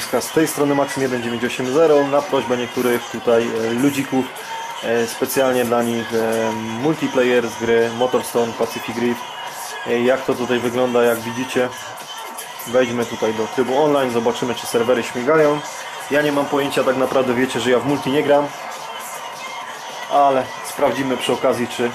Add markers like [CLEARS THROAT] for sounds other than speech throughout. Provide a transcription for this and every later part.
ludziska. Z tej strony Maxim1980 na prośbę niektórych tutaj e, ludzików e, specjalnie dla nich e, multiplayer z gry Motorstone Pacific Rift. Jak to tutaj wygląda, jak widzicie. Wejdźmy tutaj do trybu online, zobaczymy czy serwery śmigają. Ja nie mam pojęcia, tak naprawdę wiecie, że ja w multi nie gram. Ale sprawdzimy przy okazji, czy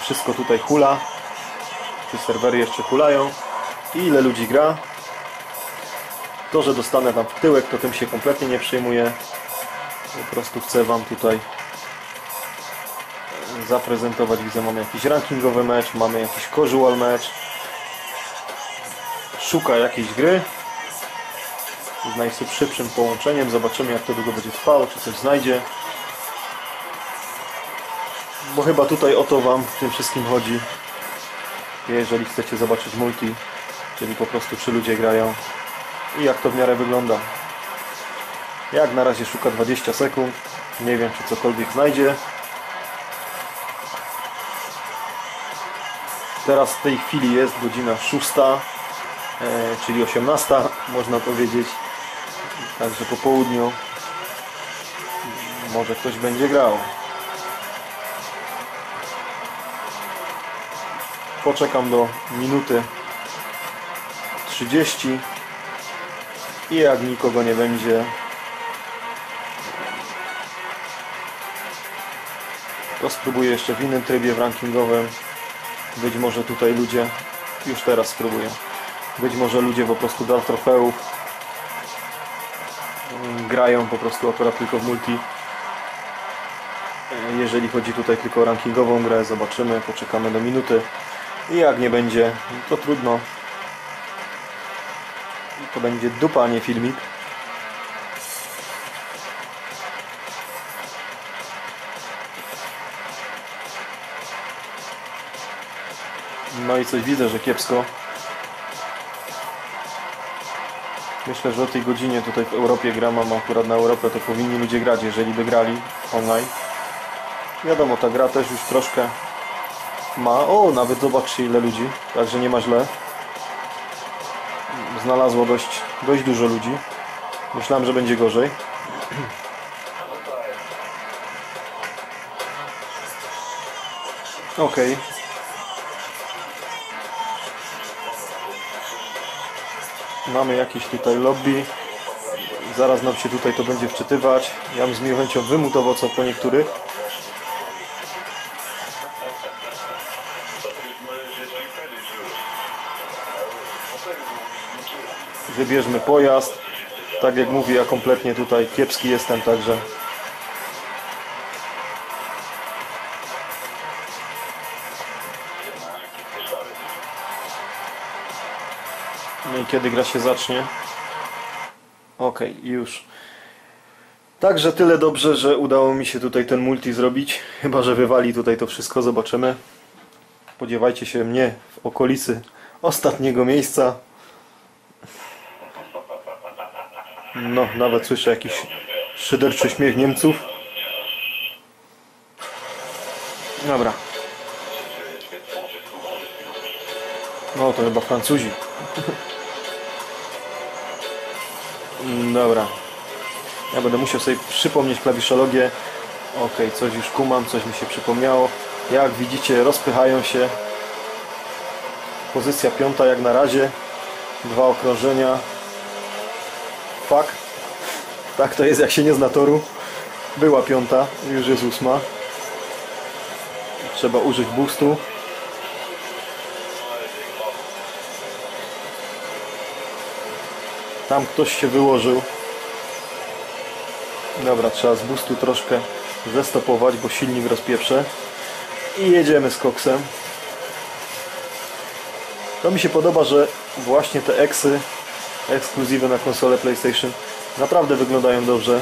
wszystko tutaj hula. Czy serwery jeszcze hulają. I ile ludzi gra. To, że dostanę tam w tyłek, to tym się kompletnie nie przejmuję. Po prostu chcę Wam tutaj zaprezentować. Widzę, mamy jakiś rankingowy mecz, mamy jakiś casual mecz. Szuka jakiejś gry z najszybszym połączeniem. Zobaczymy, jak to długo będzie trwało, czy coś znajdzie. Bo chyba tutaj o to Wam w tym wszystkim chodzi. Jeżeli chcecie zobaczyć multi, czyli po prostu czy ludzie grają i jak to w miarę wygląda. Jak na razie szuka 20 sekund. Nie wiem, czy cokolwiek znajdzie. Teraz w tej chwili jest godzina 6, e, czyli 18, można powiedzieć. Także po południu może ktoś będzie grał. Poczekam do minuty 30 i jak nikogo nie będzie. To spróbuję jeszcze w innym trybie w rankingowym. Być może tutaj ludzie już teraz spróbuję. Być może ludzie po prostu dla trofeów. Grają po prostu akurat tylko w multi. Jeżeli chodzi tutaj tylko o rankingową grę zobaczymy, poczekamy do minuty. I jak nie będzie to trudno to będzie dupa, a nie filmik. No i coś widzę, że kiepsko. Myślę, że o tej godzinie tutaj w Europie gra, mam akurat na Europę, to powinni ludzie grać, jeżeli by grali online. Wiadomo, ta gra też już troszkę ma. O, nawet zobaczcie ile ludzi, także nie ma źle znalazło dość, dość dużo ludzi. Myślałem, że będzie gorzej. [CLEARS THROAT] Ok. Mamy jakieś tutaj lobby. Zaraz nam się tutaj to będzie wczytywać. Ja bym z miłą chęcią wymutował co po niektórych. Wybierzmy pojazd. Tak jak mówię, ja kompletnie tutaj kiepski jestem, także No i kiedy gra się zacznie? Ok, już. Także tyle dobrze, że udało mi się tutaj ten multi zrobić. Chyba, że wywali tutaj to wszystko, zobaczymy. Spodziewajcie się mnie w okolicy ostatniego miejsca. No, nawet słyszę jakiś szyderczy śmiech Niemców. Dobra. No, to chyba Francuzi. [LAUGHS] Dobra. Ja będę musiał sobie przypomnieć klawiszologię. Ok, coś już kumam, coś mi się przypomniało. Jak widzicie, rozpychają się. Pozycja piąta jak na razie. Dwa okrążenia. Fuck. Tak to jest jak się nie zna toru. Była piąta, już jest ósma. Trzeba użyć boostu. Tam ktoś się wyłożył. Dobra, trzeba z boostu troszkę zestopować, bo silnik rozpieprze. I jedziemy z koksem. To mi się podoba, że właśnie te eksy ekskluzywy na konsolę PlayStation naprawdę wyglądają dobrze.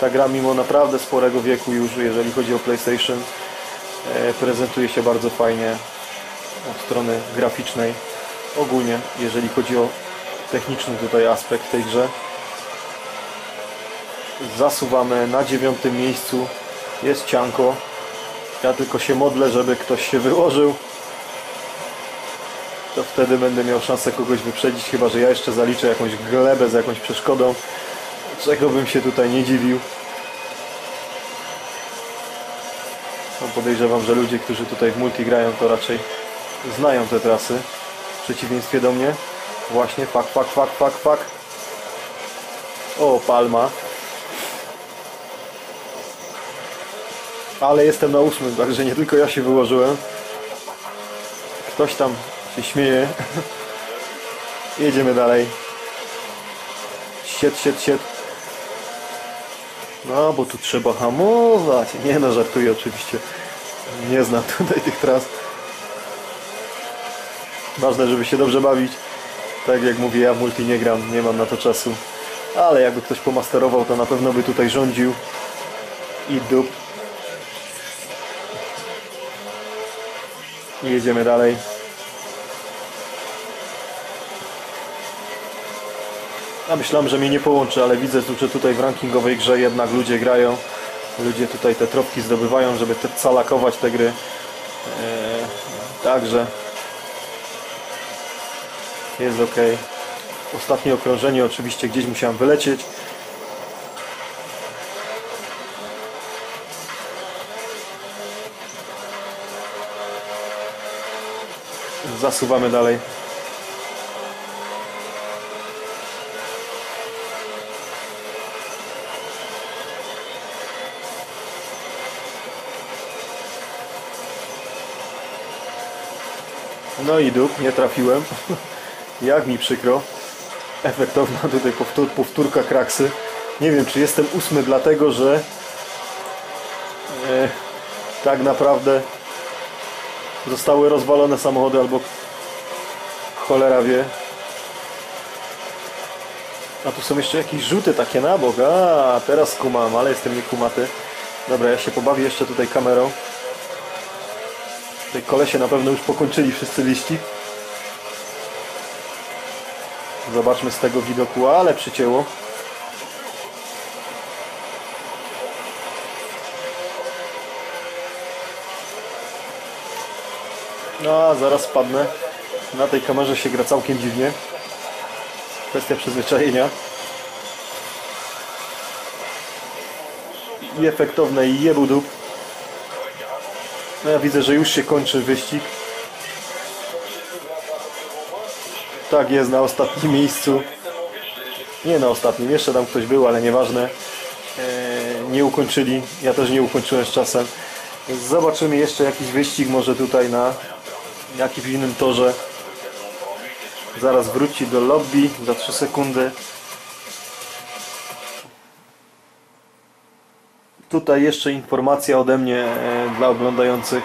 Ta gra mimo naprawdę sporego wieku już, jeżeli chodzi o PlayStation, e, prezentuje się bardzo fajnie od strony graficznej. Ogólnie, jeżeli chodzi o techniczny tutaj aspekt tej grze. Zasuwamy na dziewiątym miejscu. Jest cianko. Ja tylko się modlę, żeby ktoś się wyłożył. To wtedy będę miał szansę kogoś wyprzedzić, chyba że ja jeszcze zaliczę jakąś glebę z jakąś przeszkodą, czego bym się tutaj nie dziwił. No podejrzewam, że ludzie, którzy tutaj w multi grają, to raczej znają te trasy. W przeciwieństwie do mnie. Właśnie, fak, fak, fak, fak, fak. O, palma. Ale jestem na ósmym, także nie tylko ja się wyłożyłem. Ktoś tam się śmieje. Jedziemy dalej. Sied, sied, sied. No, bo tu trzeba hamować. Nie no, żartuję oczywiście. Nie znam [LAUGHS] tutaj tych tras. Ważne, żeby się dobrze bawić. Tak jak mówię, ja w multi nie gram, nie mam na to czasu. Ale jakby ktoś pomasterował, to na pewno by tutaj rządził. I dup. Jedziemy dalej. Ja myślałem, że mnie nie połączy, ale widzę, że tutaj w rankingowej grze jednak ludzie grają. Ludzie tutaj te tropki zdobywają, żeby te calakować te gry. Eee, także jest ok. Ostatnie okrążenie oczywiście gdzieś musiałem wylecieć. Zasuwamy dalej. No i dup, nie trafiłem. Jak mi przykro. Efektowna tutaj powtór, powtórka kraksy. Nie wiem, czy jestem ósmy dlatego, że e, tak naprawdę zostały rozwalone samochody albo cholera wie. A tu są jeszcze jakieś rzuty takie na bok. A, teraz kumam, ale jestem niekumaty. Dobra, ja się pobawię jeszcze tutaj kamerą. Tutaj kolesie na pewno już pokończyli wszyscy liści. Zobaczmy z tego widoku, ale przycięło. No, zaraz spadnę. Na tej kamerze się gra całkiem dziwnie. Kwestia przyzwyczajenia. I efektowne i jebu dup. No ja widzę, że już się kończy wyścig. Tak jest, na ostatnim miejscu. Nie na ostatnim, jeszcze tam ktoś był, ale nieważne. Eee, nie ukończyli. Ja też nie ukończyłem z czasem. Zobaczymy jeszcze jakiś wyścig, może tutaj na jakimś innym torze. Zaraz wróci do lobby za 3 sekundy. Tutaj jeszcze informacja ode mnie e, dla oglądających.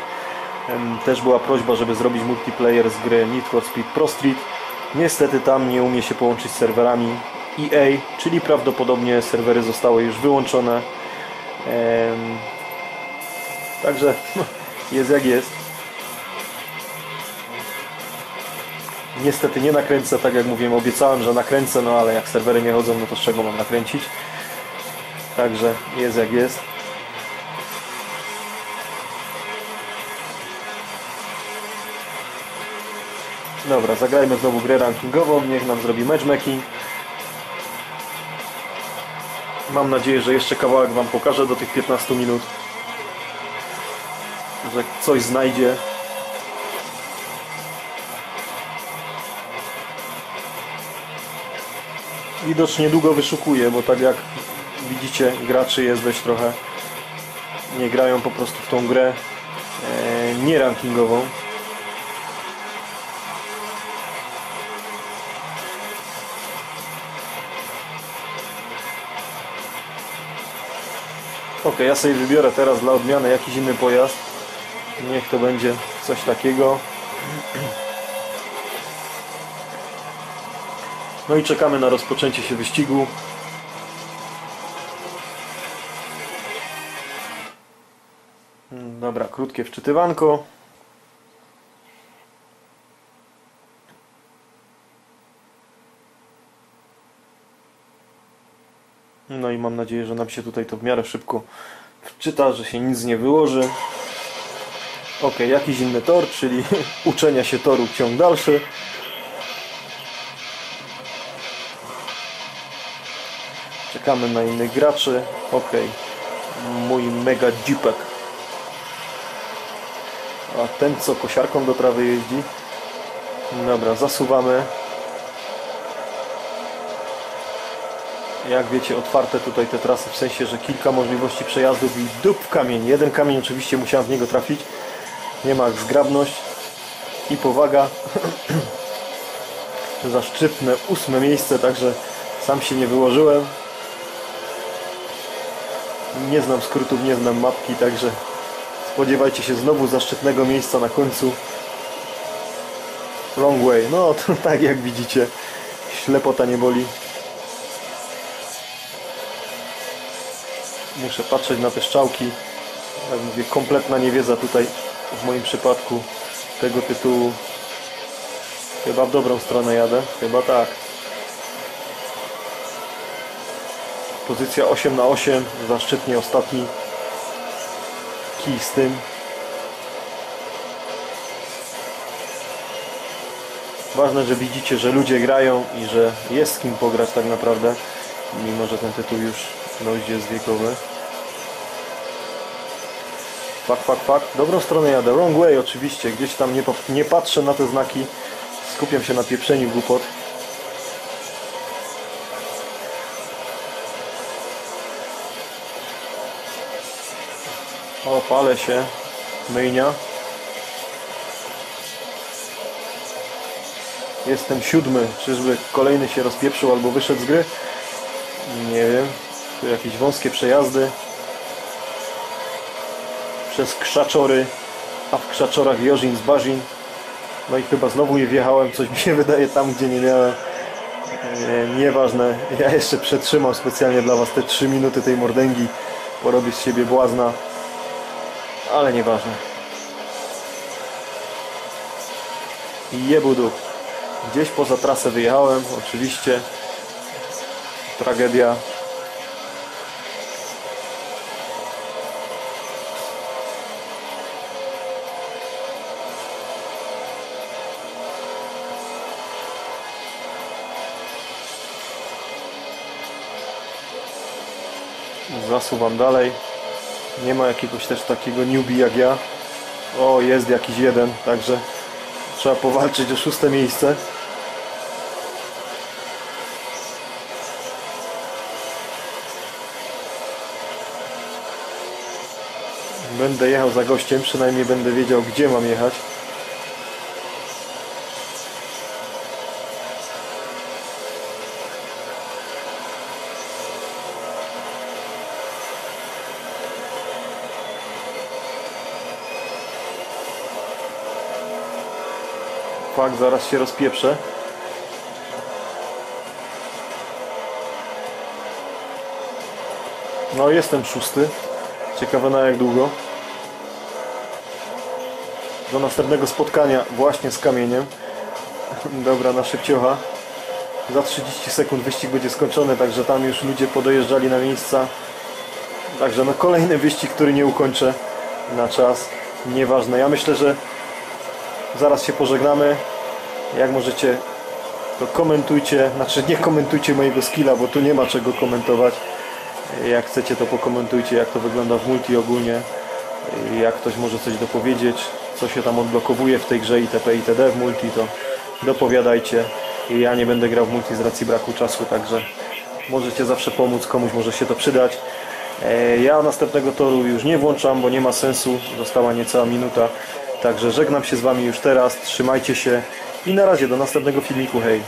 Też była prośba, żeby zrobić multiplayer z gry Need for Speed Pro Street. Niestety tam nie umie się połączyć z serwerami EA, czyli prawdopodobnie serwery zostały już wyłączone. Także [LAUGHS] jest jak jest. Niestety nie nakręcę, tak jak mówiłem, obiecałem, że nakręcę, no ale jak serwery nie chodzą, no to z czego mam nakręcić? Także jest jak jest. Dobra, zagrajmy znowu grę rankingową, niech nam zrobi matchmaking. Mam nadzieję, że jeszcze kawałek Wam pokażę do tych 15 minut. Że coś znajdzie. Widocznie długo wyszukuję, bo tak jak widzicie graczy jest dość trochę nie grają po prostu w tą grę e, nie rankingową Ok, ja sobie wybiorę teraz dla odmiany jakiś inny pojazd. Niech to będzie coś takiego. No i czekamy na rozpoczęcie się wyścigu. Dobra, krótkie wczytywanko. No i mam nadzieję, że nam się tutaj to w miarę szybko wczyta, że się nic nie wyłoży. Ok, jakiś inny tor, czyli [LAUGHS] uczenia się toru ciąg dalszy. Czekamy na innych graczy. Ok, mój mega jeepek. A ten co kosiarką do trawy jeździ. Dobra, zasuwamy. Jak wiecie, otwarte tutaj te trasy, w sensie, że kilka możliwości przejazdów i dup w kamień. Jeden kamień oczywiście musiałem w niego trafić. Nie ma zgrabność i powaga. [CLEARS THROAT] Zaszczytne ósme miejsce, także sam się nie wyłożyłem. Nie znam skrótów, nie znam mapki, także spodziewajcie się znowu zaszczytnego miejsca na końcu. Wrong way. No [LAUGHS] to tak jak widzicie, ślepota nie boli. Muszę patrzeć na te szczałki. Jak mówię, kompletna niewiedza tutaj w moim przypadku tego tytułu. Chyba w dobrą stronę jadę. Chyba tak. Pozycja 8 na 8 zaszczytnie ostatni kij z tym. Ważne, że widzicie, że ludzie grają i że jest z kim pograć tak naprawdę, mimo że ten tytuł już jest wiekowy. Fak, fak, fak. Dobrą stronę jadę. Wrong way oczywiście. Gdzieś tam nie, nie patrzę na te znaki. Skupiam się na pieprzeniu głupot. O, palę się. Myjnia. Jestem siódmy. Czyżby kolejny się rozpieprzył albo wyszedł z gry? Nie wiem. Tu jakieś wąskie przejazdy. Przez krzaczory. A w krzaczorach Jorzin z Barzin. No i chyba znowu je wjechałem. Coś mi się [LAUGHS] wydaje tam, gdzie nie miałem. Nie, nieważne. Ja jeszcze przetrzymam specjalnie dla Was te 3 minuty tej mordęgi. Porobię z siebie błazna. Ale nieważne. Jebudu. Gdzieś poza trasę wyjechałem, oczywiście. Tragedia. Zasuwam dalej. Nie ma jakiegoś też takiego newbie jak ja. O, jest jakiś jeden, także trzeba powalczyć o szóste miejsce. Będę jechał za gościem, przynajmniej będę wiedział gdzie mam jechać. Zaraz się rozpieprzę. No jestem szósty. Ciekawe na jak długo. Do następnego spotkania właśnie z kamieniem. [LAUGHS] Dobra, na szybciocha. Za 30 sekund wyścig będzie skończony, także tam już ludzie podojeżdżali na miejsca. Także no kolejny wyścig, który nie ukończę na czas. Nieważne. Ja myślę, że zaraz się pożegnamy. Jak możecie, to komentujcie. Znaczy nie komentujcie mojego skilla, bo tu nie ma czego komentować. Jak chcecie, to pokomentujcie, jak to wygląda w multi ogólnie. Jak ktoś może coś dopowiedzieć, co się tam odblokowuje w tej grze itp. itd. w multi, to dopowiadajcie. Ja nie będę grał w multi z racji braku czasu, także możecie zawsze pomóc, komuś może się to przydać. Ja następnego toru już nie włączam, bo nie ma sensu. Została niecała minuta. Także żegnam się z Wami już teraz. Trzymajcie się i na razie do następnego filmiku. Hej!